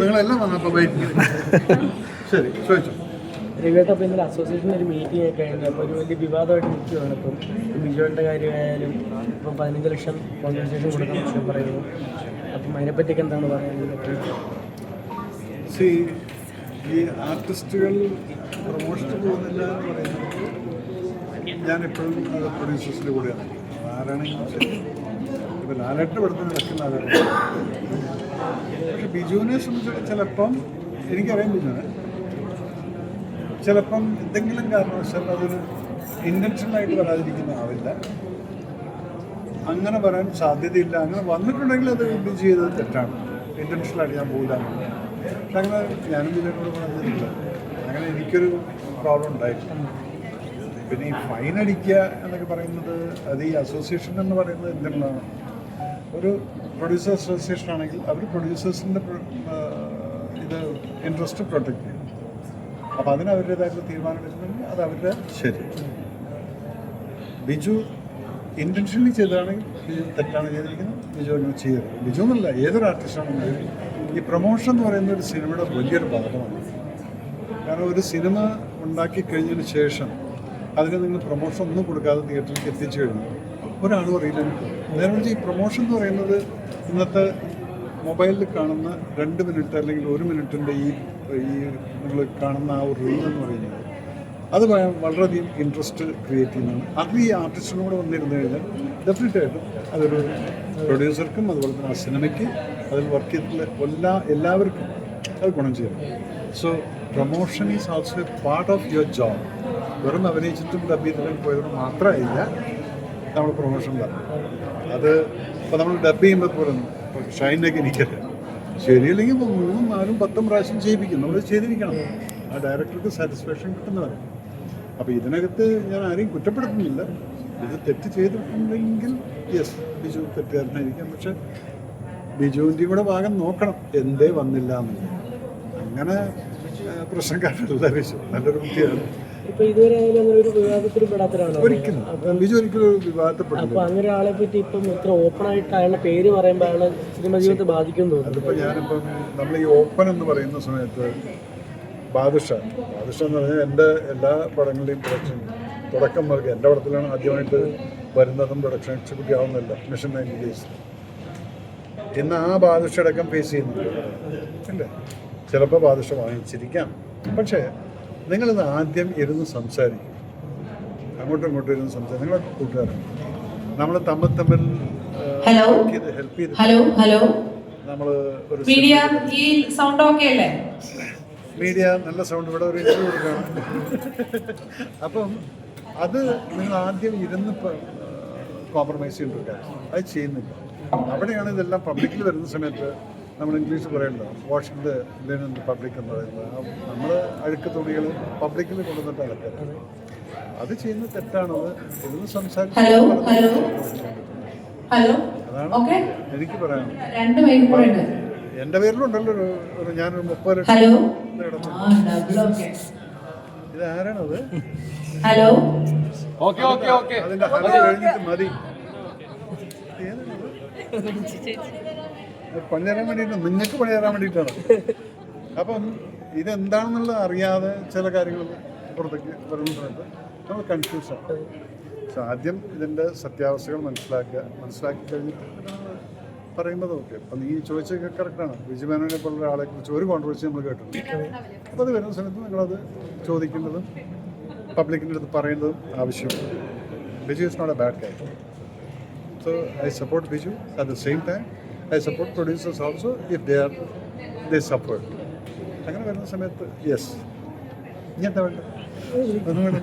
നിങ്ങളെല്ലാം ശരി ചോദിച്ചു. രവിയേട്ട അപ്പോൾ ഇന്നലെ അസോസിയേഷൻ ഒരു മീറ്റിംഗ് ഒക്കെ ഉണ്ട് അപ്പോൾ ഒരു വലിയ വിവാദമായിട്ട് നിൽക്കുകയാണ്. ഇപ്പം ബിജുവിന്റെ കാര്യമായാലും ഇപ്പം പതിനഞ്ച് ലക്ഷം കോമ്പൻസേഷൻ കൊടുക്കാൻ വിഷയം പറയുന്നു. അപ്പം അതിനെപ്പറ്റിയൊക്കെ എന്താണ് പറയുന്നത് സി ഈ ആർട്ടിസ്റ്റുകൾ പ്രൊമോഷന് പോകുന്നില്ല എന്ന് പറയുന്നത് ഞാൻ എപ്പോഴും പ്രൊഡ്യൂസേഴ്സിന്റെ കൂടെയാണ്. ആരാണെങ്കിലും ശരി. ഇപ്പം ലാലേട്ട് ഇവിടുന്ന് നടക്കുന്ന ആളാണ്. പക്ഷെ ബിജുവിനെ സംബന്ധിച്ചിടത്തോളം ചിലപ്പം എനിക്കറിയാം ബിജുവിനെ ചിലപ്പം എന്തെങ്കിലും കാരണവശാൽ അതൊരു ഇന്റൻഷനായിട്ട് വരാതിരിക്കുന്ന ആവില്ല അങ്ങനെ വരാൻ സാധ്യതയില്ല. അങ്ങനെ വന്നിട്ടുണ്ടെങ്കിൽ അത് ബിജു ചെയ്തത് തെറ്റാണ്. ഇന്റൻഷനായിട്ട് ഞാൻ പോകില്ല. പക്ഷെ അങ്ങനെ ഞാനും ബിജുവിനോട് പറഞ്ഞിട്ടില്ല. അങ്ങനെ എനിക്കൊരു പ്രോബ്ലം ഉണ്ടായിട്ടില്ല. പിന്നെ ഈ ഫൈൻ അടിക്കുക എന്നൊക്കെ പറയുന്നത് അത് ഈ അസോസിയേഷൻ എന്ന് പറയുന്നത് എന്തിനാണ് ഒരു പ്രൊഡ്യൂസർ അസോസിയേഷൻ ആണെങ്കിൽ അവർ പ്രൊഡ്യൂസേഴ്സിന്റെ ഇത് ഇൻട്രസ്റ്റ് പ്രൊട്ടക്ട് ചെയ്യും. അപ്പോൾ അതിന് അവരുടേതായിട്ടുള്ള തീരുമാനം എടുക്കുന്നെങ്കിൽ അത് അവരുടെ ശരി. ബിജു ഇന്റൻഷനലി ചെയ്തതാണെങ്കിൽ ബിജു തെറ്റാണ് ചെയ്തിരിക്കുന്നത്. ബിജു അങ്ങനെ ചെയ്യരുത്. ബിജു എന്നല്ല ഏതൊരു ആർട്ടിസ്റ്റാണെങ്കിലും ഈ പ്രൊമോഷൻ എന്ന് പറയുന്ന ഒരു സിനിമയുടെ വലിയൊരു ഭാഗമാണ്. കാരണം ഒരു സിനിമ ഉണ്ടാക്കി കഴിഞ്ഞതിന് ശേഷം അതിന് നിങ്ങൾ പ്രൊമോഷൻ ഒന്നും കൊടുക്കാതെ തിയേറ്ററിലേക്ക് എത്തിച്ചു കഴിഞ്ഞു. ഒരാളും അറിയില്ല. നേരെ ഈ പ്രൊമോഷൻ എന്ന് പറയുന്നത് ഇന്നത്തെ മൊബൈലിൽ കാണുന്ന രണ്ട് മിനിറ്റ് അല്ലെങ്കിൽ ഒരു മിനിറ്റിന്റെ ഈ ഈ നിങ്ങൾ കാണുന്ന ആ ഒരു റീൽ എന്ന് പറയുന്നത്. അത് വളരെയധികം ഇൻട്രസ്റ്റ് ക്രിയേറ്റ് ചെയ്യുന്നതാണ്. അത് ഈ ആർട്ടിസ്റ്റിനും കൂടെ വന്നിരുന്നു കഴിഞ്ഞാൽ ഡെഫിനറ്റ് ആയിട്ടും അതൊരു പ്രൊഡ്യൂസർക്കും അതുപോലെ തന്നെ ആ സിനിമയ്ക്ക് അതിൽ വർക്ക് ചെയ്തിട്ടുള്ള എല്ലാ എല്ലാവർക്കും അത് ഗുണം ചെയ്യണം so promotion is also a part of your job വെറും അഭിനയിച്ചിട്ടും ഡബ് പോയതുകൊണ്ട് മാത്രമല്ല നമ്മൾ പ്രൊമോഷൻ അത് ഇപ്പോൾ നമ്മൾ ഡബ് ചെയ്യുമ്പോൾ പോലും ഷൈനിലേക്ക് എനിക്കറിയാം ശരിയല്ലെങ്കിൽ മൂന്നും നാലും പത്തും പ്രാവശ്യം ചെയ്യിപ്പിക്കും. നമ്മൾ ചെയ്തിരിക്കണം. ആ ഡയറക്ടർക്ക് സാറ്റിസ്ഫാക്ഷൻ കിട്ടുന്നതാണ് അപ്പോൾ ഇതിനകത്ത് ഞാൻ ആരെയും കുറ്റപ്പെടുത്തുന്നില്ല. ഇത് തെറ്റ് ചെയ്തിട്ടുണ്ടെങ്കിൽ യെസ് ബിജു തെറ്റുകാരനായിരിക്കാം. പക്ഷെ ബിജുവിന്റെയും കൂടെ ഭാഗം നോക്കണം. എന്തേ വന്നില്ല എന്നുള്ളത്. അങ്ങനെ പ്രശ്നക്കാരല്ല ബിജു. നല്ലൊരു ബുദ്ധിയാണ് ഒരിക്കലും. ബിജു ഒരിക്കലും അങ്ങനെ ഒരാളെ പറ്റി ഇപ്പം ഇത്ര ഓപ്പൺ ആയിട്ട് അയാളുടെ പേര് പറയുമ്പോൾ അയാളെ സിനിമ ജീവിതത്തെ ബാധിക്കും തോന്നുന്നു. അതിപ്പോൾ ഞാനിപ്പം നമ്മൾ ഈ ഓപ്പൺ എന്ന് പറയുന്ന സമയത്ത് ബാദുഷ ബാദുഷ എന്ന് പറഞ്ഞാൽ എന്റെ എല്ലാ പടങ്ങളുടെയും പ്രൊഡക്ഷൻ തുടക്കം മുതൽ എന്റെ പടത്തിലാണ് ആദ്യമായിട്ട് വരുന്നതും പ്രൊഡക്ഷൻ എക്സിക്യൂട്ടീവ് ആവുന്നില്ല മിഷൻ നയന്റി ഡേയ്സ് ഇന്ന് ആ ബാദുഷ അടക്കം ഫേസ് ചെയ്യുന്നുണ്ട്. അല്ലേ? ചിലപ്പോൾ ബാദുഷ വാങ്ങിച്ചിരിക്കാം. പക്ഷേ നിങ്ങളിത് ആദ്യം ഇരുന്ന് സംസാരിക്കും. അങ്ങോട്ടും ഇങ്ങോട്ടും ഇരുന്ന് സംസാരിക്കും. നിങ്ങളൊക്കെ കൂട്ടുകാരാണ്. നമ്മൾ തമ്മിൽ തമ്മിൽ ഹലോ ഹെൽപ്പ് ചെയ്ത് ഹലോ ഹലോ നമ്മൾ ഒരു മീഡിയ ഈ സൗണ്ട് ഓക്കെ അല്ലേ? മീഡിയ നല്ല സൗണ്ട് ഇവിടെ ഒരു ഇന്റർവ്യൂ കൊടുക്കണം. അപ്പം അത് നിങ്ങൾ ആദ്യം ഇരുന്ന് കോംപ്രമൈസ് ചെയ്തിട്ടുണ്ട് അത് ചെയ്യുന്നില്ല. അവിടെയാണ് ഇതെല്ലാം പബ്ലിക്കിൽ വരുന്ന സമയത്ത് നമ്മൾ ഇംഗ്ലീഷ് പറയണ്ടോ? വാഷിംഗ് ദ ലിനൻ പബ്ലിക് എന്ന് പറയുന്നത്. നമ്മൾ അഴുക്ക് തുണികൾ പബ്ലിക്കിൽ കൊണ്ടുവന്നിട്ട് അലക്കരുത് അത് ചെയ്യുന്ന തെറ്റാണത് ഇതൊന്ന് സംസാരിക്കുന്നത് ഹലോ ഹലോ ഹലോ അതാണ് ഓക്കെ എനിക്ക് പറയാനുള്ളത് കൂടെ എന്റെ പേരിലുണ്ടല്ലോ ഒരു ഞാനൊരു മുപ്പത് ലക്ഷം ഹലോ ആ ഡബിൾ ഓക്കെ ഇത് ആരാണത് ഹലോ അതിന്റെ ഹലോ കഴിഞ്ഞിട്ട് മതി. ഏതാണത്? പണി തരാൻ വേണ്ടിയിട്ട് നിങ്ങൾക്ക് പണി തരാൻ വേണ്ടിയിട്ടാണ്. അപ്പം ഇതെന്താണെന്നുള്ളത് അറിയാതെ ചില കാര്യങ്ങൾ പുറത്തേക്ക് വരുന്നുണ്ട്. നമ്മൾ കൺഫ്യൂസ് ആണ്. പക്ഷെ ആദ്യം ഇതിന്റെ സത്യാവസ്ഥകൾ മനസ്സിലാക്കുക. മനസ്സിലാക്കി കഴിഞ്ഞിട്ട് പറയുന്നത് ഓക്കെ അപ്പം നീ ചോദിച്ചൊക്കെ കറക്റ്റാണ് വിജയമേനോനെ പോലുള്ള ആളെ കുറിച്ച് ഒരു കോൺട്രവേഴ്സി നമ്മൾ കേട്ടിട്ടുണ്ട് അപ്പോൾ അത് വരുന്ന സമയത്ത് നിങ്ങളത് ചോദിക്കേണ്ടതും പബ്ലിക്കിന്റെ അടുത്ത് പറയുന്നതും ആവശ്യമാണ്. Biju is not a bad കാര്യം so I support Biju. At the same time I support producers also if they are they support അങ്ങനെ വരുന്ന സമയത്ത് യെസ് ഇനി എന്താ വേണ്ടത്? ഒന്നും വേണ്ട.